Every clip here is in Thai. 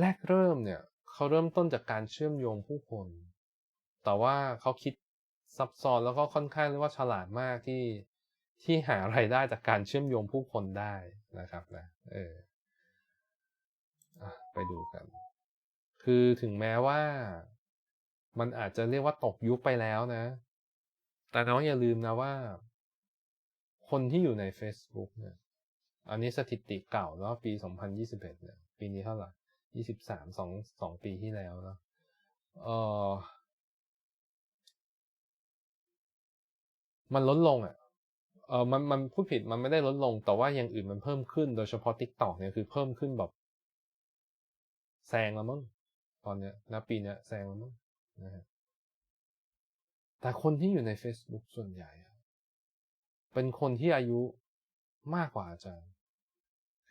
แรกเริ่มเนี่ยเขาเริ่มต้นจากการเชื่อมโยงผู้คน แต่ว่าเขาคิดซับซ้อนแล้วก็ค่อนข้างเรียกว่าฉลาดมากที่ที่หาไรายได้จากการเชื่อมโยงผู้คนได้นะครับนะเออไปดูกัน คือถึงแม้ว่า มันอาจจะเรียกว่าตกยุคไปแล้วนะ แต่น้องอย่าลืมนะว่า คนที่อยู่ใน Facebook เนี่ย อันนี้สถิติเก่าแล้วปี 2021 เนี่ย ปีนี้เท่าไหร่ 23 2 2ปีที่แล้วเนาะเออมันลดลงอะเออมันมันพูดผิดมันไม่ได้ลดลง แต่ว่าอย่างอื่นมันเพิ่มขึ้น โดยเฉพาะ TikTok เนี่ยคือเพิ่มขึ้นแบบแซงแล้วมั้งตอนเนี้ยนะปีเนี้ยแซงแล้วมั้งนะฮะแต่คนที่อยู่ใน Facebook ส่วนใหญ่ เป็นคนที่อายุมากกว่าอาจารย์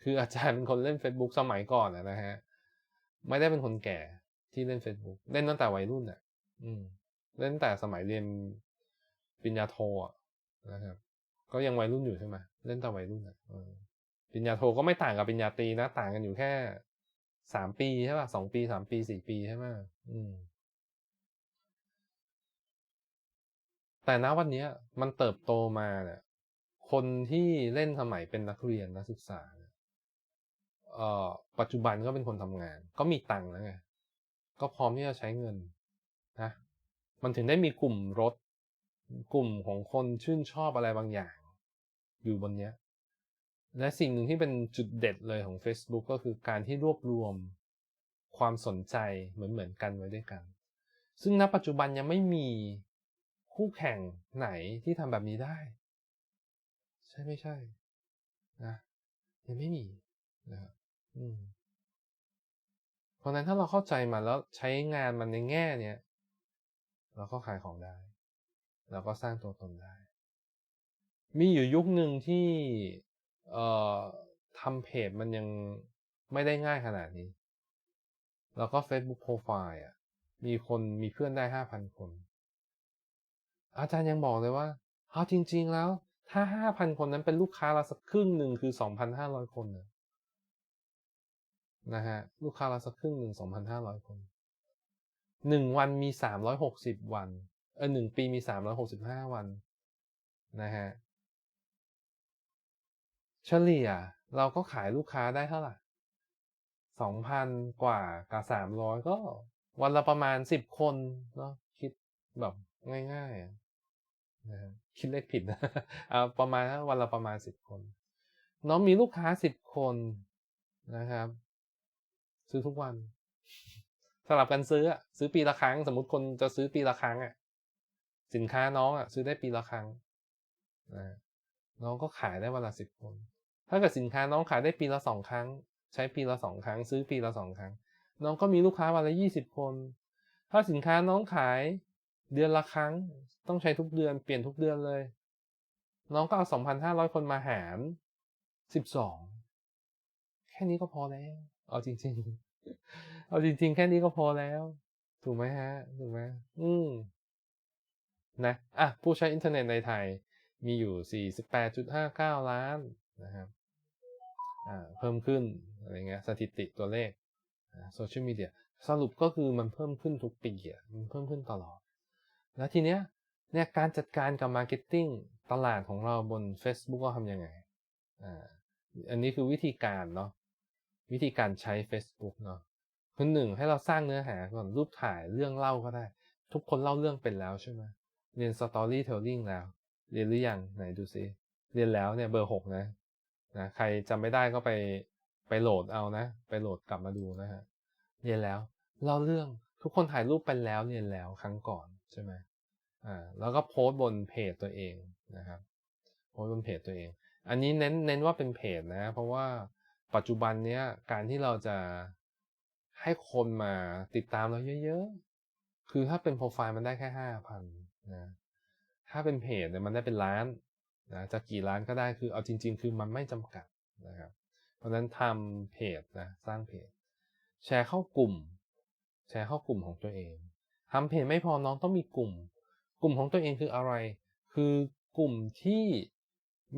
คืออาจารย์เป็นคนเล่น Facebook สมัยก่อนนะฮะ ไม่ได้เป็นคนแก่ที่เล่น Facebook เล่นตั้งแต่วัยรุ่นอะอืม เล่นตั้งแต่สมัยเรียนปริญญาโทอะนะครับ ก็ยังวัยรุ่นอยู่ใช่ไหมเล่นแต่วัยรุ่นอะปริญญาโทก็ไม่ต่างกับปริญญาตรีนะ ต่างกันอยู่แค่สามปีใช่ป่ะสองปีสามปีสี่ปีใช่ไหมอืม แต่ณวันนี้มันเติบโตมาเนี่ยคนที่เล่นสมัยเป็นนักเรียนนักศึกษา ออปัจจุบันก็เป็นคนทำงาน ก็มีตังค์แล้วไงก็พร้อมที่จะใช้เงินนะมันถึงได้มีกลุ่มรถ กลุ่มของคนชื่นชอบอะไรบางอย่าง อยู่บนเนี้ยและสิ่งหนึ่งที่เป็นจุดเด็ดเลยของ Facebook ก็คือการที่รวบรวมความสนใจเหมือนเหมือนกันไว้ด้วยกัน ซึ่งณปัจจุบันยังไม่มีคู่แข่งไหนที่ทำแบบนี้ได้ ใช่ไม่ใช่นะยังไม่มีนะครับ เพราะนั้นถ้าเราเข้าใจมันแล้วใช้งานมันในแง่เนี้ยเราก็ขายของได้ เราก็สร้างตัวตนได้ มีอยู่ยุคหนึ่งที่เอ่อทำเพจมันยังไม่ได้ง่ายขนาดนี้ แล้วก็ Facebook Profile อะ มีคนมีเพื่อนได้ห้าพันคน อาจารย์ยังบอกเลยว่าเอาจริง ๆ แล้ว ถ้าห้าพันคนนั้นเป็นลูกค้าเราสักครึ่งหนึ่งคือสองพันห้าร้อยคนนะ นะฮะลูกค้าเราสักครึ่งหนึ่งสองพันห้าร้อยคนหนึ่งวันมีสามร้อยหกสิบวัน เออหนึ่งปีมีสามร้อยหกสิบห้าวันนะฮะเฉลี่ยเราก็ขายลูกค้าได้เท่าไหร่สองพันกว่ากับสามร้อยก็วันละประมาณสิบคนเนาะคิดแบบง่ายๆนะคิดเลขผิดนะเอาประมาณวันละประมาณสิบคน น้องมีลูกค้าสิบคนนะครับ ซื้อทุกวัน สลับกันซื้ออะซื้อปีละครั้ง สมมติคนจะซื้อปีละครั้งอะ สินค้าน้องอะ ซื้อได้ปีละครั้งนะน้องก็ขายได้วันละสิบคน ถ้าเกิดสินค้าน้องขายได้ปีละสองครั้ง ใช้ปีละสองครั้ง ซื้อปีละสองครั้ง น้องก็มีลูกค้าวันละยี่สิบคน ถ้าสินค้าน้องขายเดือนละครั้ง ต้องใช้ทุกเดือนเปลี่ยนทุกเดือนเลย น้องก็เอาสองพันห้าร้อยคนมาหารสิบสองแค่นี้ก็พอแล้ว เอาจริง ๆ เอาจริง ๆ แค่นี้ก็พอแล้ว ถูกไหมฮะ ถูกไหมอืมนะอะผู้ใช้อินเทอร์เน็ตในไทยมีอยู่ 48.59 ล้านนะครับอ่าเพิ่มขึ้นอะไรเงี้ยสถิติตัวเลขโซเชียลมีเดียสรุปก็คือมันเพิ่มขึ้นทุกปีอะมันเพิ่มขึ้นตลอด แล้วทีเนี้ยเนี่ยการจัดการกับมาร์เก็ตติ้งตลาดของเราบน Facebook ก็ทำยังไงอ่าอันนี้คือวิธีการเนาะ วิธีการใช้ Facebook เนาะคือหนึ่งให้เราสร้างเนื้อหาก่อนรูปถ่ายเรื่องเล่าก็ได้ ทุกคนเล่าเรื่องเป็นแล้วใช่ไหมเรียน storytelling แล้ว เรียนหรือยังไหนดูซิเรียนแล้วเนี่ยเบอร์หกนะนะใครจำไม่ได้ก็ไปไปโหลดเอานะ ไปโหลดกลับมาดูนะฮะเรียนแล้วเล่าเรื่องทุกคนถ่ายรูปเป็นแล้วเรียนแล้วครั้งก่อนใช่ไหมอ่าแล้วก็โพสต์บนเพจตัวเองนะครับโพสต์บนเพจตัวเอง อันนี้เน้นเน้นว่าเป็นเพจนะ เพราะว่า ปัจจุบันเนี้ยการที่เราจะให้คนมาติดตามเราเยอะๆ คือถ้าเป็นโปรไฟล์มันได้แค่ห้าพันนะ ถ้าเป็นเพจเนี่ยมันได้เป็นล้านนะจะกี่ล้านก็ได้คือเอาจริง ๆ คือมันไม่จำกัดนะครับ เพราะฉะนั้นทำเพจนะสร้างเพจ แชร์เข้ากลุ่ม แชร์เข้ากลุ่มของตัวเองทำเพจไม่พอน้องต้องมีกลุ่ม กลุ่มของตัวเองคืออะไร คือกลุ่มที่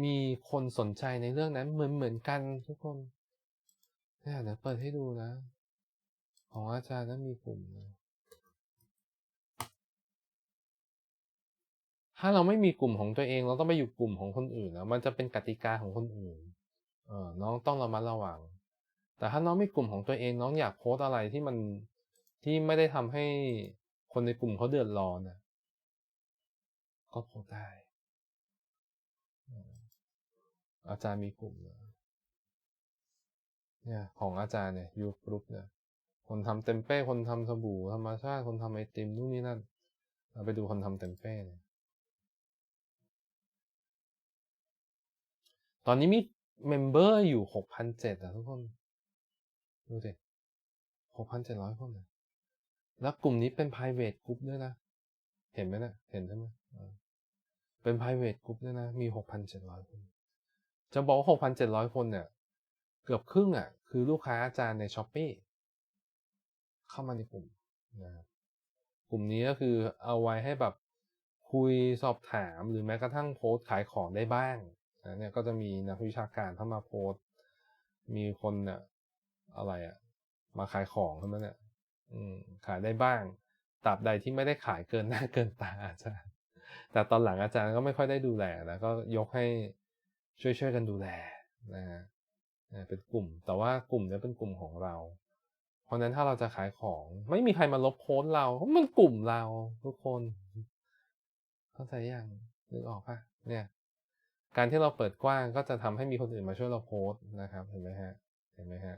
มีคนสนใจในเรื่องนั้นเหมือนเหมือนกันทุกคน เนี่ยเดี๋ยวเปิดให้ดูนะ ของอาจารย์นั้นมีกลุ่มนะถ้าเราไม่มีกลุ่มของตัวเอง เราต้องไปอยู่กลุ่มของคนอื่นนะมันจะเป็นกติกาของคนอื่น เออน้องต้องระมัดระวัง แต่ถ้าน้องมีกลุ่มของตัวเองน้องอยากโพสอะไรที่มันที่ไม่ได้ทำให้คนในกลุ่มเขาเดือดร้อนนะก็โพสได้อาจารย์มีกลุ่ม เนี่ยของอาจารย์เนี่ยยูกรุ๊ปเนี่ยคนทำเต็มเป้ คนทำสบู่ธรรมชาติคนทำไอติมนู่นนี่นั่นเราไปดูคนทำเต็มเป้เนี่ยตอนนี้มีเมมเบอร์อยู่หกพันเจ็ดอะทุกคนดูสิหกพันเจ็ดร้อยคนนะแล้วกลุ่มนี้เป็น private group ด้วยนะ เห็นไหมนะเห็นใช่ไหมเป็น private group ด้วยนะ มีหกพันเจ็ดร้อยคน จะบอกหกพันเจ็ดร้อยคนเนี่ย เกือบครึ่งอะ คือลูกค้าอาจารย์ในช้อปปีเข้ามาในกลุ่มนะครับกลุ่มนี้ก็คือเอาไว้ให้แบบคุยสอบถามหรือแม้กระทั่งโพสต์ขายของได้บ้างนะเนี่ยก็จะมีนักวิชาการเข้ามาโพสต์มีคนเนี่ยอะไรอะมาขายของใช่ไหมเนี่ยอืมขายได้บ้างตราบใดที่ไม่ได้ขายเกินหน้าเกินตาอาจารย์ แต่ตอนหลังอาจารย์ก็ไม่ค่อยได้ดูแลแล้วก็ยกให้ช่วยช่วยกันดูแลนะฮะ เป็นกลุ่ม แต่ว่ากลุ่มนี้เป็นกลุ่มของเรา เพราะนั้นถ้าเราจะขายของ ไม่มีใครมาลบโพสต์เพราะมันกลุ่มเราทุกคน เข้าใจยังนึกออกปะเนี่ย การที่เราเปิดกว้างก็จะทำให้มีคนอื่นมาช่วยเราโพสต์นะครับ เห็นไหมฮะ เห็นไหมฮะ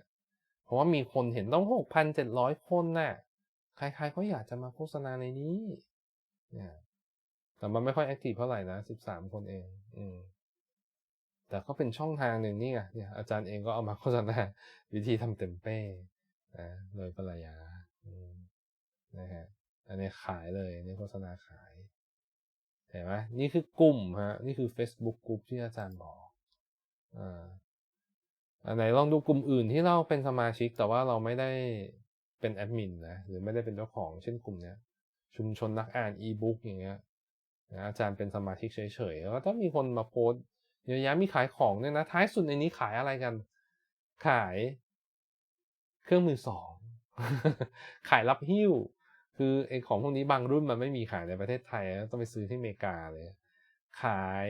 เพราะว่ามีคนเห็นต้องหกพันเจ็ดร้อยคนน่ะใครๆก็อยากจะมาโฆษณาในนี้เนี่ยแต่มันไม่ค่อยแอคทีฟเท่าไหร่นะสิบสามคนเอง อืม แต่ก็เป็นช่องทางหนึ่งนี่ไงเนี่ยอาจารย์เองก็เอามาโฆษณาวิธีทำเต็มเป้นะโดยปรยานะฮะอันนี้ขายเลยนี่โฆษณาขายเห็นไหมนี่คือกลุ่มฮะนี่คือ Facebook กลุ่มที่อาจารย์บอกอ่าอันไหนลองดูกลุ่มอื่นที่เราเป็นสมาชิกแต่ว่าเราไม่ได้เป็นแอดมินนะหรือไม่ได้เป็นเจ้าของเช่นกลุ่มเนี้ยชุมชนนักอ่านอีบุ๊กอย่างเงี้ยอาจารย์เป็นสมาชิกเฉยๆแล้วถ้ามีคนมาโพส เยอะแยะมีขายของเนี่ยนะท้ายสุดในนี้ขายอะไรกัน ขายเครื่องมือสองขายรับหิ้ว คือไอ้ของพวกนี้บางรุ่นมันไม่มีขายในประเทศไทยต้องไปซื้อที่อเมริกาเลย ขาย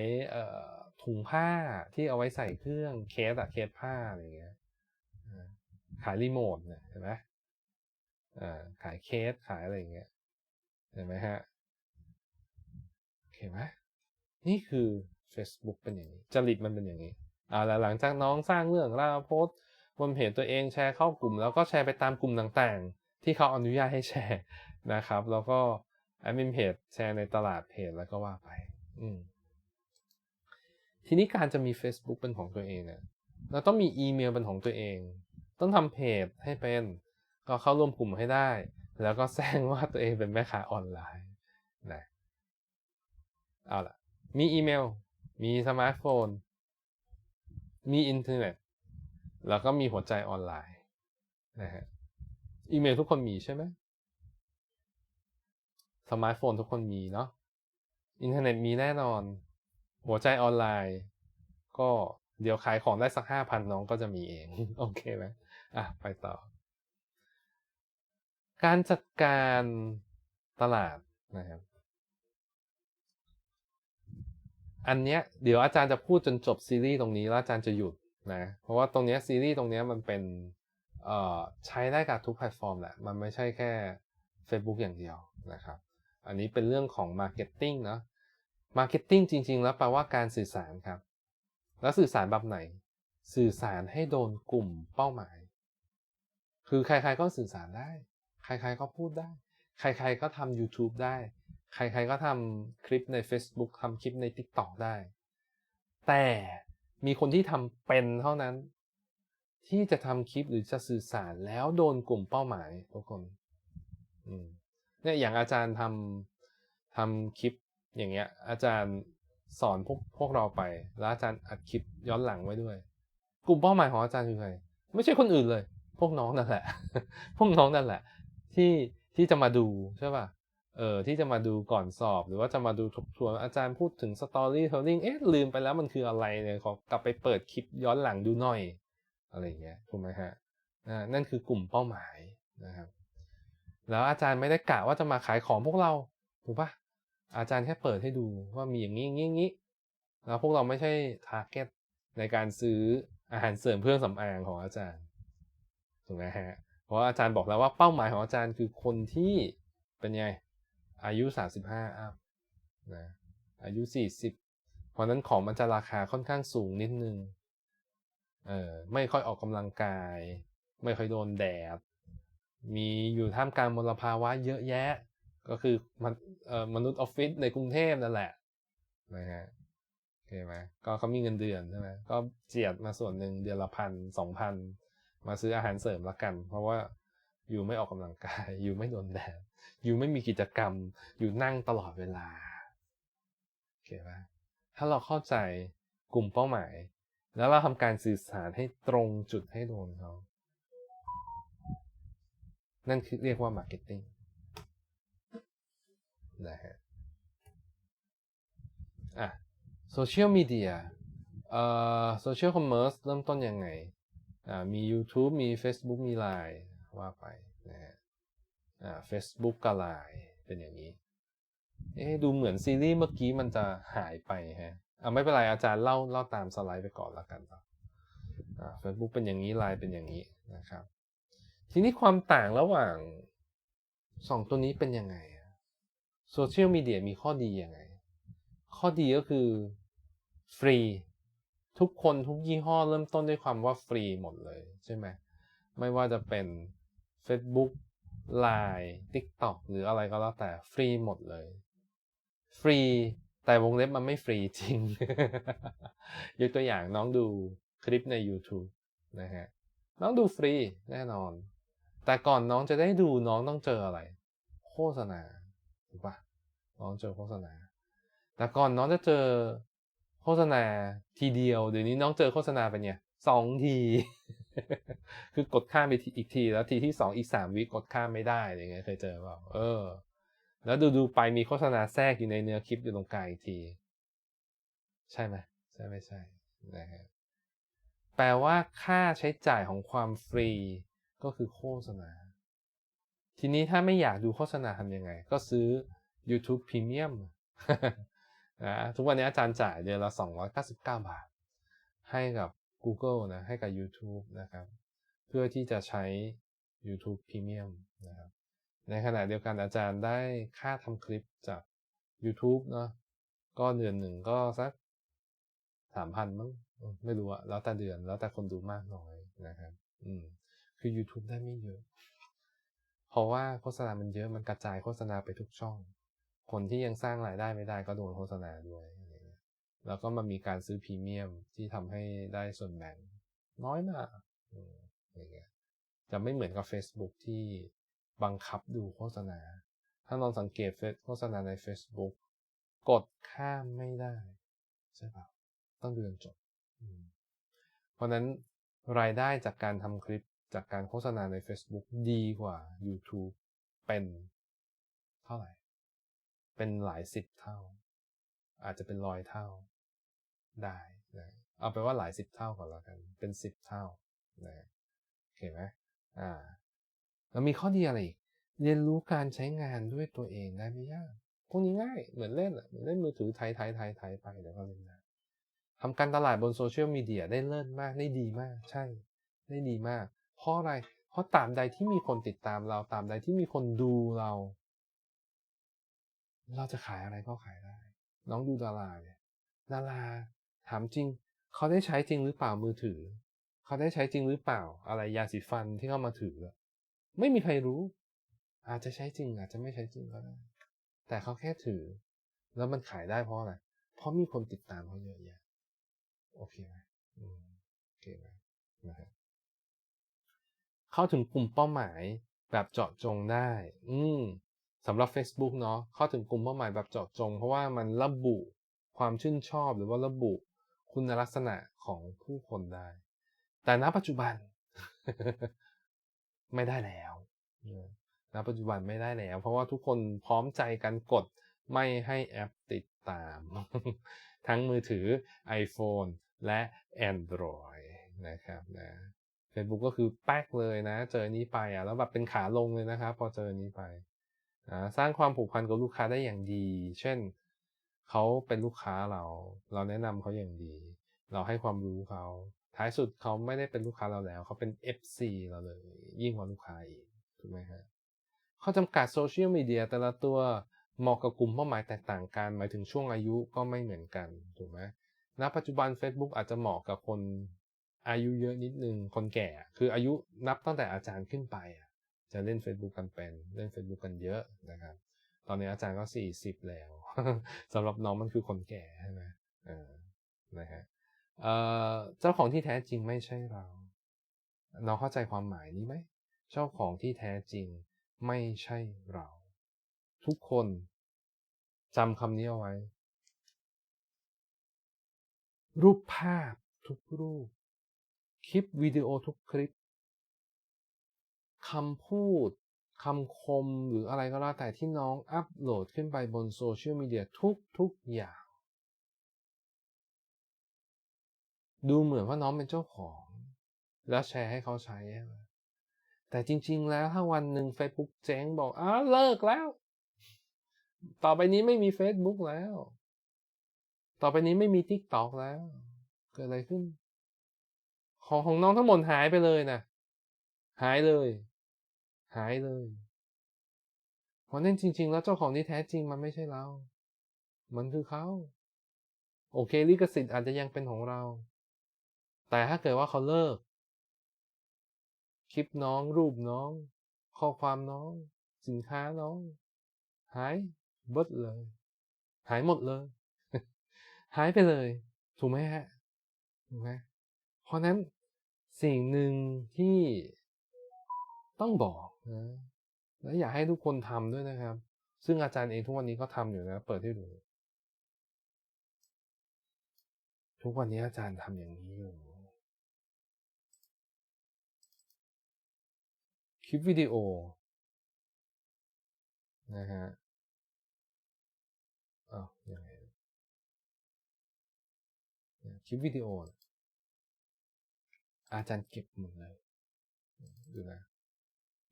ถุงผ้าที่เอาไว้ใส่เครื่องเคสอะเคสผ้าอะไรเงี้ยขายรีโมทเนี่ยเห็นไหมขายเคสขายอะไรเงี้ยเห็นไหมฮะเห็นไหมนี่คือ Facebook เป็นอย่างนี้จริตมันเป็นอย่างนี้อ่าแล้วหลังจากน้องสร้างเรื่องราวโพสบนเพจตัวเองแชร์เข้ากลุ่ม แล้วก็แชร์ไปตามกลุ่มต่างๆ ที่เขาอนุญาตให้แชร์นะครับ แล้วก็แอดมินเพจแชร์ในตลาดเพจแล้วก็ว่าไป อืมทีนี้การจะมี Facebook เป็นของตัวเองเนี่ยเราต้องมีอีเมลเป็นของตัวเอง ต้องทำเพจให้เป็น ก็เข้าร่วมกลุ่มให้ได้ แล้วก็แซงว่าตัวเองเป็นแม่ค้าออนไลน์นะเอาล่ะ มีอีเมล มีสมาร์ทโฟน มีอินเทอร์เน็ต แล้วก็มีหัวใจออนไลน์นะฮะ อีเมลทุกคนมีใช่ไหม สมาร์ทโฟนทุกคนมีเนาะ อินเทอร์เน็ตมีแน่นอน หัวใจออนไลน์ ก็เดี๋ยวขายของได้สักห้าพันน้องก็จะมีเอง โอเคไหมอะ ไปต่อ การจัดการตลาดนะครับ อันเนี้ยเดี๋ยวอาจารย์จะพูดจนจบซีรีส์ตรงนี้แล้วอาจารย์จะหยุดนะ เพราะว่าตรงเนี้ยซีรีส์ตรงเนี้ยมันเป็นเอ่อใช้ได้กับทุกแพลตฟอร์มแหละ มันไม่ใช่แค่ Facebook อย่างเดียวนะครับ อันนี้เป็นเรื่องของ Marketing นาะ Marketing จริง ๆ แล้วแปลว่าการสื่อสารครับ แล้วสื่อสารแบบไหน สื่อสารให้โดนกลุ่มเป้าหมาย คือใครๆก็สื่อสารได้ ใครๆก็พูดได้ ใครๆก็ทำ YouTube ได้ ใครๆก็ทำคลิปใน Facebook ทำคลิปใน TikTok ได้ แต่มีคนที่ทำเป็นเท่านั้น ที่จะทำคลิปหรือจะสื่อสารแล้วโดนกลุ่มเป้าหมายทุกคนเนี่ยอย่างอาจารย์ทำทำคลิปอย่างเงี้ย อาจารย์สอนพวกพวกเราไป แล้วอาจารย์อัดคลิปย้อนหลังไว้ด้วย กลุ่มเป้าหมายของอาจารย์คือใครไม่ใช่คนอื่นเลย พวกน้องนั่นแหละ พวกน้องนั่นแหละ ที่ที่จะมาดูใช่ป่ะ เออที่จะมาดูก่อนสอบ หรือว่าจะมาดูทบทวนอาจารย์พูดถึง storytelling เอ๊ะลืมไปแล้วมันคืออะไรเนี่ยขอกลับไปเปิดคลิปย้อนหลังดูหน่อย อะไรเงี้ยถูกไหมฮะนั่นคือกลุ่มเป้าหมายนะครับ แล้วอาจารย์ไม่ได้กะว่าจะมาขายของพวกเราถูกปะอาจารย์แค่เปิดให้ดูว่ามีอย่างนี้อย่างนี้อย่างนี้แล้วพวกเราไม่ใช่ทาร์เก็ตในการซื้ออาหารเสริมเครื่องสำอางของอาจารย์ถูกไหมฮะเพราะอาจารย์บอกแล้วว่าเป้าหมายของอาจารย์คือคนที่เป็นไง อายุ 35อัพนะอายุ 40 เพราะนั้นของมันจะราคาค่อนข้างสูงนิดนึงเออไม่ค่อยออกกำลังกาย ไม่ค่อยโดนแดด มีอยู่ท่ามกลางมลภาวะเยอะแยะ ก็คือมันเอ่อมนุษย์ออฟฟิศในกรุงเทพนั่นแหละนะฮะโอเคไหมก็เขามีเงินเดือนใช่ไหมก็เจียดมาส่วนหนึ่งเดือนละพันสองพันมาซื้ออาหารเสริมละกัน เพราะว่าอยู่ไม่ออกกำลังกาย อยู่ไม่โดนแดด อยู่ไม่มีกิจกรรม อยู่นั่งตลอดเวลาโอเคไหมถ้าเราเข้าใจกลุ่มเป้าหมาย แล้วเราทำการสื่อสารให้ตรงจุดให้โดนเขา นั่นคือเรียกว่า Marketing นะฮะอะโซเชียลมีเดียเอ่อโซเชียลคอมเมอร์สเริ่มต้นยังไงอ่ามี YouTube มี Facebook มี Line ว่าไปนะฮะ อ่า Facebook กับ Line เป็นอย่างนี้ เอ๊ดูเหมือนซีรีส์เมื่อกี้มันจะหายไปฮะอ่าไม่เป็นไรอาจารย์เล่าเล่าตามสไลด์ไปก่อนแล้วกันครับอ่า Facebook เป็นอย่างนี้ Line เป็นอย่างนี้นะครับ ทีนี้ความต่างระหว่างสองตัวนี้เป็นยังไงโซเชียลมีเดียมีข้อดียังไง ข้อดีก็คือฟรี ทุกคนทุกยี่ห้อเริ่มต้นด้วยความว่าฟรีหมดเลยใช่ไหมไม่ว่าจะเป็น Facebook Line TikTok หรืออะไรก็แล้วแต่ฟรีหมดเลย ฟรี แต่วงเล็บมันไม่ฟรีจริง ยกตัวอย่างน้องดูคลิปใน YouTube นะฮะ น้องดูฟรีแน่นอน แต่ก่อนน้องจะได้ดูน้องต้องเจออะไร โฆษณาถูกปะน้องเจอโฆษณา แต่ก่อนน้องจะเจอโฆษณาทีเดียวเดี๋ยวนี้น้องเจอโฆษณาเป็นไงสองที คือกดข้ามไปอีกที แล้วทีที่สองอีกสามวิกดข้ามไม่ได้อะไรเงี้ยเคยเจอเปล่าเออ แล้วดูดูไปมีโฆษณาแทรกอยู่ในเนื้อคลิปอยู่ตรงกลางอีกที ใช่ไหมใช่ไม่ใช่นะฮะแปลว่าค่าใช้จ่ายของความฟรีก็คือโฆษณา ทีนี้ถ้าไม่อยากดูโฆษณาทำยังไง ก็ซื้อ YouTube Premium นะทุกวันนี้อาจารย์จ่ายเดือนละ 299 บาท ให้กับ Google นะให้กับ YouTube นะครับเพื่อที่จะใช้ YouTube Premium นะครับในขณะเดียวกันอาจารย์ได้ค่าทำคลิปจาก YouTube เนาะก็เดือนหนึ่งก็สักสามพันมั้งไม่รู้อะแล้วแต่เดือนแล้วแต่คนดูมากน้อยนะครับ อืม คือ YouTube ได้ไม่เยอะ เพราะว่าโฆษณามันเยอะมันกระจายโฆษณาไปทุกช่อง คนที่ยังสร้างรายได้ไม่ได้ก็โดนโฆษณาด้วย แล้วก็มันมีการซื้อพรีเมียมที่ทำให้ได้ส่วนแบ่งน้อยมากอย่างเงี้ยจะไม่เหมือนกับ Facebook ที่บังคับดูโฆษณา ถ้าลองสังเกตโฆษณาใน Facebook กดข้ามไม่ได้ ใช่ปะต้องเดือนจบ เพราะนั้นรายได้จากการทำคลิปจากการโฆษณาใน Facebook ดีกว่า YouTube เป็นเท่าไหร่ เป็นหลายสิบเท่า อาจจะเป็นร้อยเท่า ได้นะเอาไปว่าหลายสิบเท่าก่อนแล้วกัน เป็นสิบเท่านะโอเคไหมอ่า แล้วมีข้อดีอะไรอีก เรียนรู้การใช้งานด้วยตัวเองได้ไม่ยาก พวกนี้ง่าย เหมือนเล่นอะเหมือนเล่นมือถือไทยไทยไทยไทยไปเดี๋ยวก็เล่นได้ทำการตลาดบนโซเชียลมีเดียได้เลิศมาก ได้ดีมาก ใช่ ได้ดีมาก เพราะอะไร เพราะตามใดที่มีคนติดตามเรา ตามใดที่มีคนดูเรา เราจะขายอะไรก็ขายได้ น้องดูดาราเนี่ย ดารา ถามจริง เขาได้ใช้จริงหรือเปล่ามือถือ เขาได้ใช้จริงหรือเปล่า อะไรยาสีฟันที่เข้ามาถือ ไม่มีใครรู้ อาจจะใช้จริง อาจจะไม่ใช้จริงก็ได้ แต่เขาแค่ถือ แล้วมันขายได้เพราะอะไร เพราะมีคนติดตามเขาเยอะแยะ โอเคไหมโอเคไหมนะฮะเข้าถึงกลุ่มเป้าหมายแบบเจาะจงได้ อืมสำหรับ Facebook เนาะเข้าถึงกลุ่มเป้าหมายแบบเจาะจง เพราะว่ามันระบุความชื่นชอบหรือว่าระบุ คุณลักษณะของผู้คนได้ แต่ณปัจจุบัน ไม่ได้แล้วณปัจจุบันไม่ได้แล้ว เพราะว่าทุกคนพร้อมใจกันกดไม่ให้แอปติดตาม ทั้งมือถือ iPhone และ Android นะครับนะ Facebook ก็คือแป๊กเลยนะ เจอนี้ไปอะแล้วแบบเป็นขาลงเลยนะครับ พอเจอนี้ไปนะสร้างความผูกพันกับลูกค้าได้อย่างดี เช่น เขาเป็นลูกค้าเรา เราแนะนำเขาอย่างดี เราให้ความรู้เขาท้ายสุดเขาไม่ได้เป็นลูกค้าเราแล้ว เขาเป็น FC เราเลย ยิ่งกว่าลูกค้าอีกถูกไหมฮะข้อจำกัดโซเชียลมีเดียแต่ละตัวเหมาะกับกลุ่มเป้าหมายแตกต่างกัน หมายถึงช่วงอายุก็ไม่เหมือนกันถูกไหมณปัจจุบัน Facebook อาจจะเหมาะกับคนอายุเยอะนิดนึงคนแก่ คืออายุนับตั้งแต่อาจารย์ขึ้นไปอะจะเล่น Facebook กันเป็นเล่น Facebook กันเยอะนะครับ ตอนนี้อาจารย์ก็สี่สิบแล้วสำหรับน้องมันคือคนแก่ใช่ไหมนะฮะเจ้าของที่แท้จริงไม่ใช่เรา น้องเข้าใจความหมายนี้ไหมเจ้าของที่แท้จริงไม่ใช่เรา ทุกคนจำคำนี้เอาไว้ รูปภาพทุกรูป คลิปวิดีโอทุกคลิปคำพูด คำคมหรืออะไรก็แล้วแต่ที่น้องอัปโหลดขึ้นไปบนโซเชียลมีเดียทุกทุกอย่าง ดูเหมือนว่าน้องเป็นเจ้าของ แล้วแชร์ให้เขาใช้ แต่จริง ๆ แล้วถ้าวันหนึ่ง Facebook เจ๊งบอกอ้าเลิกแล้ว ต่อไปนี้ไม่มี Facebook แล้ว ต่อไปนี้ไม่มี TikTok แล้ว เกิดอะไรขึ้น ของของน้องทั้งหมดหายไปเลยนะหายเลย หายเลยเพราะนั่นจริง ๆ แล้วเจ้าของที่แท้จริงมันไม่ใช่เรา มันคือเขา โอเคลิขสิทธิ์อาจจะยังเป็นของเรา แต่ถ้าเกิดว่าเขาเลิก คลิปน้อง รูปน้อง ข้อความน้อง สินค้าน้อง หายบดเลย หายหมดเลย หายไปเลย ถูกไหมฮะถูกไหมเพราะนั้นสิ่งหนึ่งที่ต้องบอก นะและอยากให้ทุกคนทำด้วยนะครับ ซึ่งอาจารย์เองทุกวันนี้ก็ทำอยู่นะ เปิดให้ดูทุกวันนี้อาจารย์ทำอย่างนี้อยู่คลิปวิดีโอนะฮะอ้าวยังไงคลิปวิดีโอ อาจารย์เก็บหมดเลย ดูนะ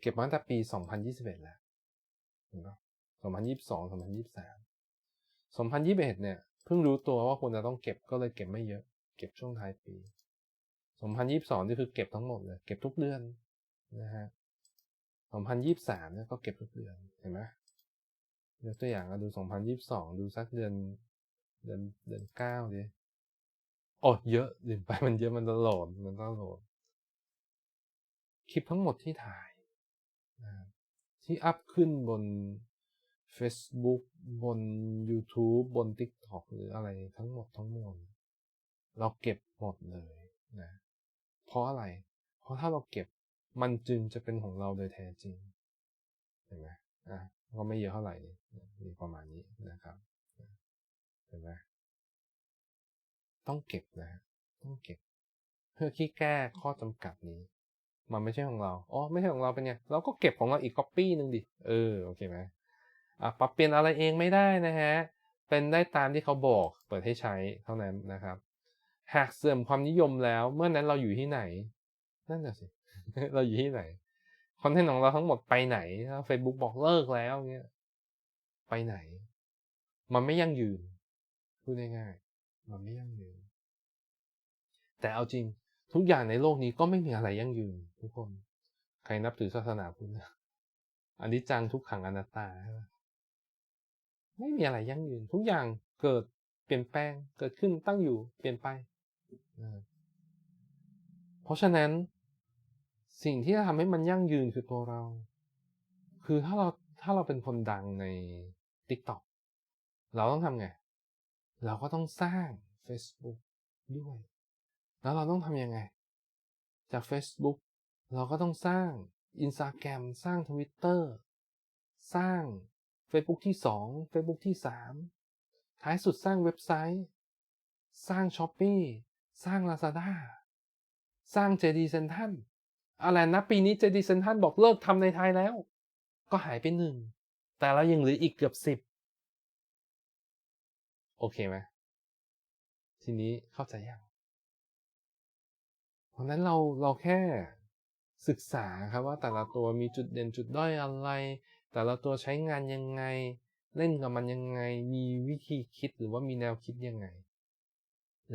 เก็บมาตั้งแต่ปี 2021 แล้วเห็นปะ2022 2023 2021 เนี่ยเพิ่งรู้ตัวว่าควรจะต้องเก็บก็เลยเก็บไม่เยอะ เก็บช่วงท้ายปี 2022 นี่คือเก็บทั้งหมดเลย เก็บทุกเดือนนะฮะ 2023 เนี่ยก็เก็บทุกเดือนเห็นไหมยกตัวอย่างดู 2022 ดูสักเดือนเดือนเดือนเก้าดิโอ้เยอะลืมไปมันเยอะมันจะโหลดมันต้องโหลดคลิปทั้งหมดที่ถ่าย ที่อัพขึ้นบน Facebook บน YouTube บน TikTok หรืออะไรทั้งหมดทั้งมวลเราเก็บหมดเลยนะ เพราะอะไร เพราะถ้าเราเก็บมันจึงจะเป็นของเราโดยแท้จริงเห็นไหมอะก็ไม่เยอะเท่าไหร่มีประมาณนี้นะครับเห็นไหมต้องเก็บนะ ต้องเก็บ เพื่อที่แก้ข้อจำกัดนี้ มันไม่ใช่ของเรา อ๋อ ไม่ใช่ของเราเป็นไง เราก็เก็บของเราอีกก๊อปปี้หนึ่งดิ เออ โอเคไหมอะ ปรับเปลี่ยนอะไรเองไม่ได้นะฮะ เป็นได้ตามที่เขาบอก เปิดให้ใช้เท่านั้นนะครับ หากเสื่อมความนิยมแล้ว เมื่อนั้นเราอยู่ที่ไหน นั่นแหละสิ เราอยู่ที่ไหน คอนเทนต์ของเราทั้งหมดไปไหนถ้าเฟซบุ๊กบอกเลิกแล้วเงี้ย ไปไหน มันไม่ยั่งยืน พูดง่ายๆ มันไม่ยั่งยืน แต่เอาจริง ทุกอย่างในโลกนี้ก็ไม่มีอะไรยั่งยืน ทุกคน ใครนับถือศาสนาพุทธอันนี้จังทุกขังอนัตตาไมไม่มีอะไรยั่งยืน ทุกอย่างเกิดเปลี่ยนแปลงเกิดขึ้นตั้งอยู่เปลี่ยนไป เพราะฉะนั้น สิ่งที่จะทำให้มันยั่งยืนคือตัวเรา คือถ้าเราถ้าเราเป็นคนดังใน TikTok เราต้องทำไง เราก็ต้องสร้าง Facebook ด้วย แล้วเราต้องทำยังไง จาก Facebook เราก็ต้องสร้าง Instagram สร้าง Twitter สร้าง Facebook ที่ 2 Facebook ที่ 3 ท้ายสุดสร้างเว็บไซต์ สร้าง s h อ p e e สร้าง Lazada สร้าง JD Central อะไรนะ ปีนี้ JD Central บอกเลิกทำในไทยแล้ว ก็หายไปหนึ่ง แต่เรายังเหลืออีกเกือบสิบโอเคไหมทีนี้เข้าใจยัง ราะราะนั้นเราเราแค่ศึกษาครับว่าแต่ละตัวมีจุดเด่นจุดด้อยอะไร แต่ละตัวใช้งานยังไง เล่นกับมันยังไง มีวิธีคิดหรือว่ามีแนวคิดยังไง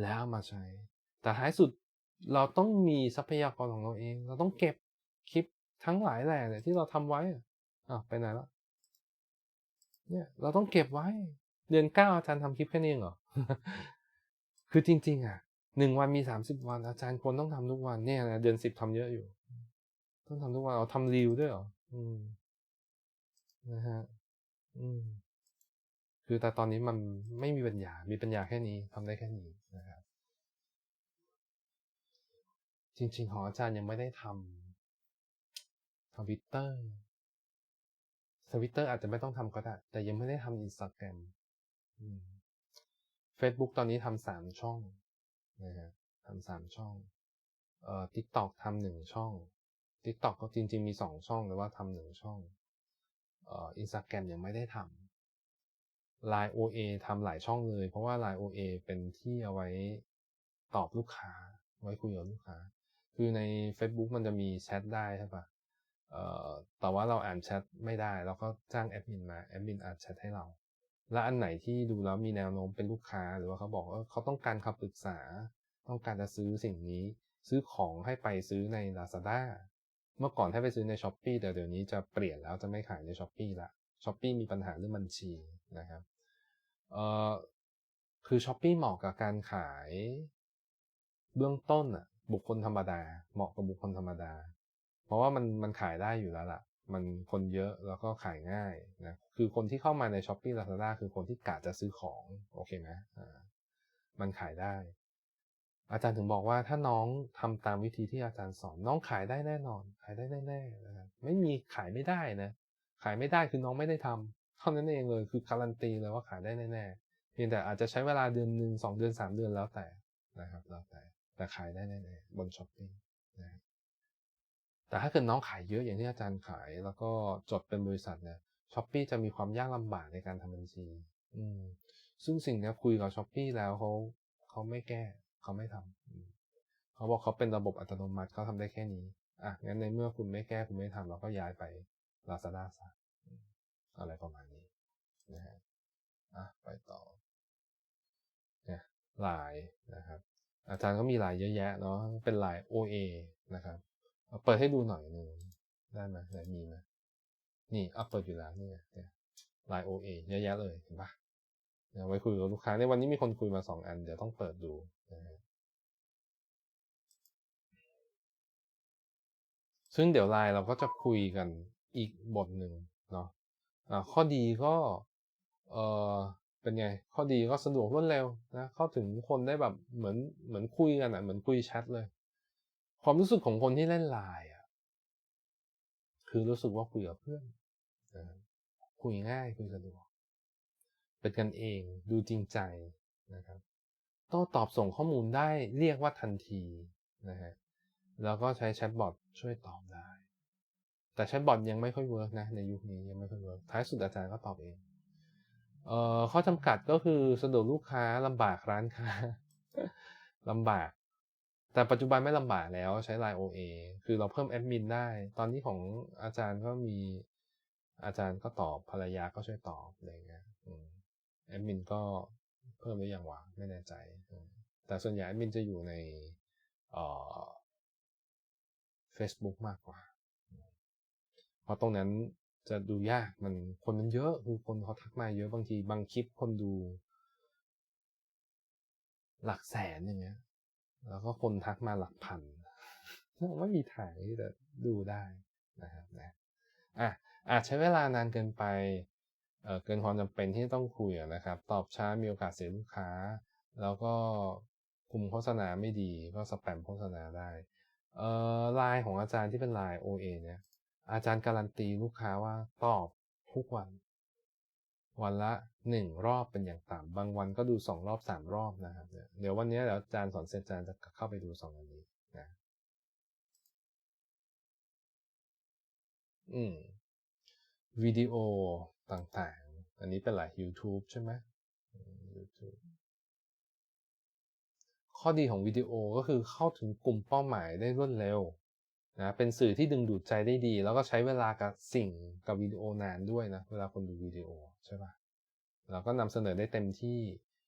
แล้วมาใช้ แต่ท้ายสุดเราต้องมีทรัพยากรของเราเอง เราต้องเก็บคลิปทั้งหลายแหล่เนี่ยที่เราทำไว้อะอะไปไหนแล้วเนี่ยเราต้องเก็บไว้ เดือนเก้าอาจารย์ทำคลิปแค่นี้เองเหรอ คือจริง ๆ อะ หนึ่งวันมีสามสิบวัน อาจารย์ควรต้องทำทุกวันเนี่ยนะเดือนสิบทำเยอะอยู่ ต้องทำทุกวันเอาทำรีวด้วยเหรออืมนะฮะ อืม คือแต่ตอนนี้มันไม่มีปัญญา มีปัญญาแค่นี้ทำได้แค่นี้นะครับ จริงๆของอาจารย์ยังไม่ได้ทำทวิตเตอร์ทวิตเตอร์อาจจะไม่ต้องทำก็ได้ แต่ยังไม่ได้ทำอินสตาแกรมเฟซบุ๊กตอนนี้ทำสามช่อง นะฮะทำสามช่องเอ่อทิกตอกทำหนึ่งช่องทิกตอกก็จริง ๆ มีสองช่องแต่ว่าทำหนึ่งช่องเอ่ออินสตาแกรมยังไม่ได้ทำ Line OA ทำหลายช่องเลย เพราะว่า Line OA เป็นที่เอาไว้ตอบลูกค้า ไว้คุยกับลูกค้า คือใน Facebook มันจะมีแชทได้ใช่ปะเอ่อแต่ว่าเราอ่านแชทไม่ได้ เราก็จ้างแอดมินมา แอดมินอ่านแชทให้เรา และอันไหนที่ดูแล้วมีแนวโน้มเป็นลูกค้าหรือว่าเขาบอกว่าเขาต้องการคำปรึกษา ต้องการจะซื้อสิ่งนี้ ซื้อของให้ไปซื้อใน Lazada เมื่อก่อนให้ไปซื้อใน s h อ p e e แต่เดี๋ยวนี้จะเปลี่ยนแล้วจะไม่ขายใน s h อ p e e ละ s h อ p e e มีปัญหาเรื่องบัญชีนะครับเอ่อคือ s h อ p e e เหมาะกับการขายเบื้องต้นอะบุคคลธรรมดา เหมาะกับบุคคลธรรมดา เพราะว่ามันมันขายได้อยู่แล้วล่ะ มันคนเยอะแล้วก็ขายง่ายนะคือคนที่เข้ามาใน s h อ p e e Lazada คือคนที่กะจะซื้อของโอเคไหมอ่ามันขายได้ อาจารย์ถึงบอกว่าถ้าน้องทำตามวิธีที่อาจารย์สอน น้องขายได้แน่นอน ขายได้แน่ๆนะครับไม่มีขายไม่ได้นะ ขายไม่ได้คือน้องไม่ได้ทำเท่านั้นเองเลยคือการันตีเลยว่าขายได้แน่ๆเพียงแต่อาจจะใช้เวลาเดือนหนึ่งสองเดือนสามเดือนแล้วแต่นะครับแล้วแต่แต่ขายได้แน่ๆบนช้อปปี้ แต่ถ้าเกิดน้องขายเยอะอย่างที่อาจารย์ขาย แล้วก็จดเป็นบริษัทเนี่ยช้อปปี้จะมีความยากลำบากในการทำบัญชี อืม ซึ่งสิ่งนี้คุยกับช้อปปี้แล้วเขาเขาไม่แก้เขาไม่ทำเขาบอกเขาเป็นระบบอัตโนมัติเขาทำได้แค่นี้อะงั้นในเมื่อคุณไม่แก้คุณไม่ทำเราก็ย้ายไป Lazada ซะอะไรประมาณนี้นะฮะอะไปต่อเนี่ยลายนะครับ อาจารย์ก็มีลายเยอะแยะเนาะเป็นลาย OA นะครับ เปิดให้ดูหน่อยหนึ่งได้ไหมไหนมีไหมนี่อัพเปิดอยู่แล้วนี่เนี่ยลาย OA เยอะแยะเลยเห็นปะไว้คุยกับลูกค้าในวันนี้มีคนคุยมาสองอัน เดี๋ยวต้องเปิดดูนะฮะซึ่งเดี๋ยวไลน์เราก็จะคุยกันอีกบทหนึ่งเนาะะข้อดีก็เออเป็นไง ข้อดีก็สะดวกรวดเร็วนะเข้าถึงคนได้แบบเหมือนเหมือนคุยกันอะเหมือนคุยแชทเลย ความรู้สึกของคนที่เล่นไลน์อะคือรู้สึกว่าคุยกับเพื่อนคุยง่ายคุยสะดวก เป็นกันเองดูจริงใจนะครับต้องตอบส่งข้อมูลได้เรียกว่าทันทีนะฮะแล้วก็ใช้แชทบอทช่วยตอบได้ แต่แชทบอทยังไม่ค่อยเวิร์กนะในยุคนี้ยังไม่ค่อยเวิร์กท้ายสุดอาจารย์ก็ตอบเองเอ่อข้อจำกัดก็คือสะดวกลูกค้าลำบากร้านค้าลำบาก แต่ปัจจุบันไม่ลำบากแล้วใช้ Line OA คือเราเพิ่มแอดมินได้ ตอนนี้ของอาจารย์ก็มีอาจารย์ก็ตอบภรรยาก็ช่วยตอบอะไรเงี้ยแอดมินก็เพิ่มหรือยังวะไม่แน่ใจ แต่ส่วนใหญ่แอดมินจะอยู่ในเอ่อ Facebook มากกว่า เพราะตรงนั้นจะดูยากมันคนมันเยอะคือคนเขาทักมาเยอะบางทีบางคลิปคนดู หลักแสนอย่างเงี้ย แล้วก็คนทักมาหลักพันไม่มีทางที่จะดูได้นะครับนะอะอาจใช้เวลานานเกินไปเเกินความจำเป็นที่ต้องคุยนะครับ ตอบช้ามีโอกาสเสียลูกค้า แล้วก็คุมโฆษณาไม่ดีก็สแปมโฆษณาได้เอ่อไลน์ของอาจารย์ที่เป็นไลน์ OA เนี่ยอาจารย์การันตีลูกค้าว่าตอบทุกวัน วันละหนึ่งรอบเป็นอย่างต่ำบางวันก็ดูสองรอบสามรอบนะครับเดี๋ยววันนี้เดี๋ยวอาจารย์สอนเสร็จอาจารย์จะเข้าไปดูสองอันนี้นะอืมวิดีโอต่างๆ อันนี้เป็นหลาย YouTube ใช่ไหม YouTube ข้อดีของวิดีโอก็คือเข้าถึงกลุ่มเป้าหมายได้รวดเร็ว นะเป็นสื่อที่ดึงดูดใจได้ดี แล้วก็ใช้เวลากับสิ่งกับวิดีโอนานด้วยนะเวลาคนดูวิดีโอใช่ปะเราก็นำเสนอได้เต็มที่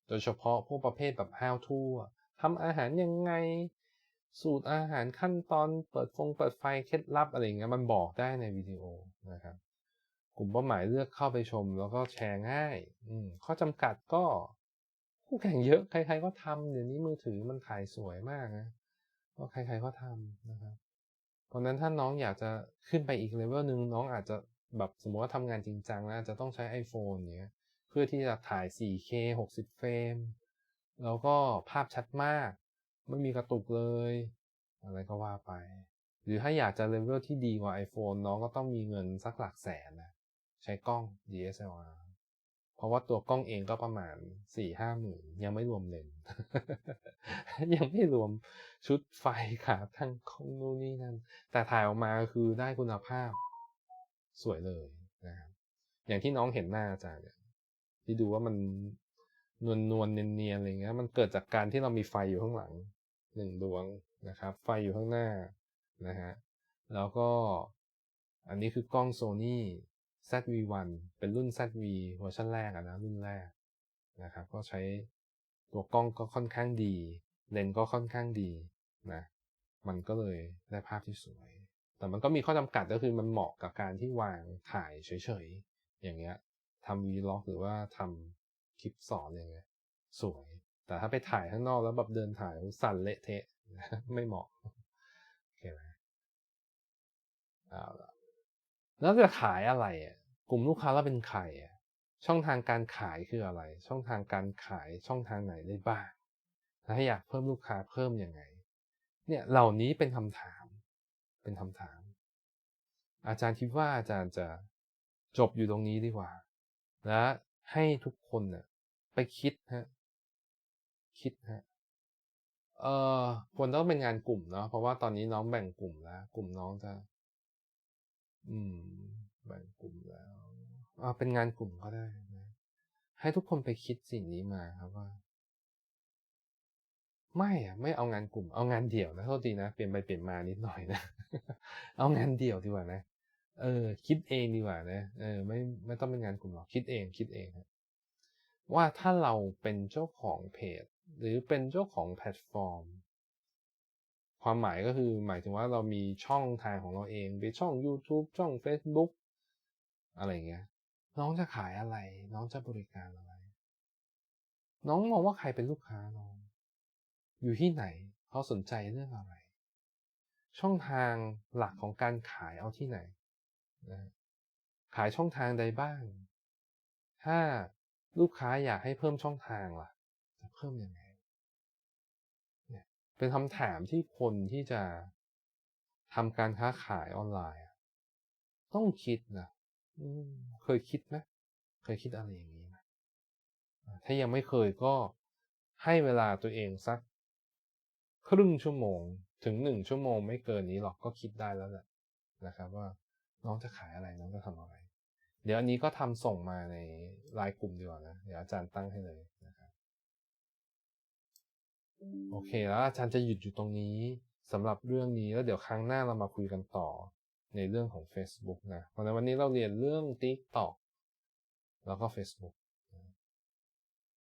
โดยเฉพาะพวกประเภทแบบ how to อะทำอาหารยังไง สูตรอาหารขั้นตอนเปิดฟงเปิดไฟเคล็ดลับอะไรเงี้ยมันบอกได้ในวิดีโอนะครับ กลุ่มเป้าหมายเลือกเข้าไปชม แล้วก็แชร์ง่ายอืมข้อจำกัดก็คู่แข่งเยอะใครๆก็ทำเดี๋ยวนี้มือถือมันถ่ายสวยมากนะก็ใครๆก็ทำนะครับ เพราะนั้นถ้าน้องอยากจะขึ้นไปอีกเลเวลหนึ่งน้องอาจจะแบบสมมติว่าทำงานจริงจังแล้วอาจจะต้องใช้ iPhone เนี้ยเพื่อที่จะถ่าย 4K 60 เฟรม แล้วก็ภาพชัดมาก ไม่มีกระตุกเลย อะไรก็ว่าไป หรือถ้าอยากจะเลเวลที่ดีกว่า iPhone น้องก็ต้องมีเงินสักหลักแสนนะใช้กล้อง DSLR เพราะว่าตัวกล้องเองก็ประมาณ4-5หมื่นยังไม่รวมเลนยังไม่รวมชุดไฟขาทั้งของนู่นนี่นั่น แต่ถ่ายออกมาคือได้คุณภาพสวยเลยนะครับอย่างที่น้องเห็นหน้าอาจารย์เนี่ยที่ดูว่ามันนวลนวลเนียนเนียอะไรเงี้ยมันเกิดจากการที่เรามีไฟอยู่ข้างหลังหนึ่งดวงนะครับ ไฟอยู่ข้างหน้านะฮะแล้วก็อันนี้คือกล้อง Sony ZV-1 เป็นรุ่น ZV เวอร์ชันแรกอะนะรุ่นแรกนะครับ ก็ใช้ตัวกล้องก็ค่อนข้างดี เลนก็ค่อนข้างดีนะมันก็เลยได้ภาพที่สวย แต่มันก็มีข้อจำกัดก็คือมันเหมาะกับการที่วางถ่ายเฉยๆ อย่างเงี้ยทำวีล็อกหรือว่าทำคลิปสอนอย่างเงี้ยสวย แต่ถ้าไปถ่ายข้างนอกแล้วแบบเดินถ่ายสั่นเละเทะไม่เหมาะโอเคไหมเอาละ แล้วจะขายอะไรอะกลุ่มลูกค้าเราเป็นใครอะช่องทางการขายคืออะไร ช่องทางการขายช่องทางไหนได้บ้างถ้าอยากเพิ่มลูกค้าเพิ่มยังไง เนี่ยเหล่านี้เป็นคำถาม เป็นคำถาม อาจารย์คิดว่าอาจารย์จะจบอยู่ตรงนี้ดีกว่า และให้ทุกคนเนี่ยไปคิดฮะคิดฮะเอ่อควรต้องเป็นงานกลุ่มเนาะเพราะว่าตอนนี้น้องแบ่งกลุ่มแล้ว กลุ่มน้องจะ อืมแบ่งกลุ่มแล้วอ่าเป็นงานกลุ่มก็ได้นะให้ทุกคนไปคิดสิ่งนี้มาครับว่า ไม่อะไม่เอางานกลุ่ม เอางานเดี่ยวนะโทษทีนะเปลี่ยนไปเปลี่ยนมานิดหน่อยนะเอางานเดี่ยวดีกว่านะเออ คิดเองดีกว่านะเออไม่ไม่ต้องเป็นงานกลุ่มหรอกคิดเองคิดเองครับว่าถ้าเราเป็นเจ้าของเพจ หรือเป็นเจ้าของแพลตฟอร์ม ความหมายก็คือหมายถึงว่าเรามีช่องทางของเราเองเป็นช่อง YouTube ช่อง Facebook อะไรเงี้ย น้องจะขายอะไร น้องจะบริการอะไร น้องมองว่าใครเป็นลูกค้าน้อง อยู่ที่ไหนเขาสนใจเรื่องอะไร ช่องทางหลักของการขายเอาที่ไหนนะขายช่องทางใดบ้าง ถ้าลูกค้าอยากให้เพิ่มช่องทางล่ะ จะเพิ่มยังไง เป็นคำถามที่คนที่จะทำการค้าขายออนไลน์ต้องคิดนะเคยคิดไหมเคยคิดอะไรอย่างนี้ไหมถ้ายังไม่เคยก็ให้เวลาตัวเองสักครึ่งชั่วโมงถึงหนึ่งชั่วโมงไม่เกินนี้หรอกก็คิดได้แล้วแหละนะครับ ว่าน้องจะขายอะไรน้องจะทำอะไร เดี๋ยวอันนี้ก็ทำส่งมาในไลน์กลุ่มดีกว่านะเดี๋ยวอาจารย์ตั้งให้เลย โอเคแล้วอาจารย์จะหยุดอยู่ตรงนี้สำหรับเรื่องนี้แล้วเดี๋ยวครั้งหน้าเรามาคุยกันต่อในเรื่องของ Facebook นะเพราะในวันนี้เราเรียนเรื่อง TikTok แล้วก็ Facebook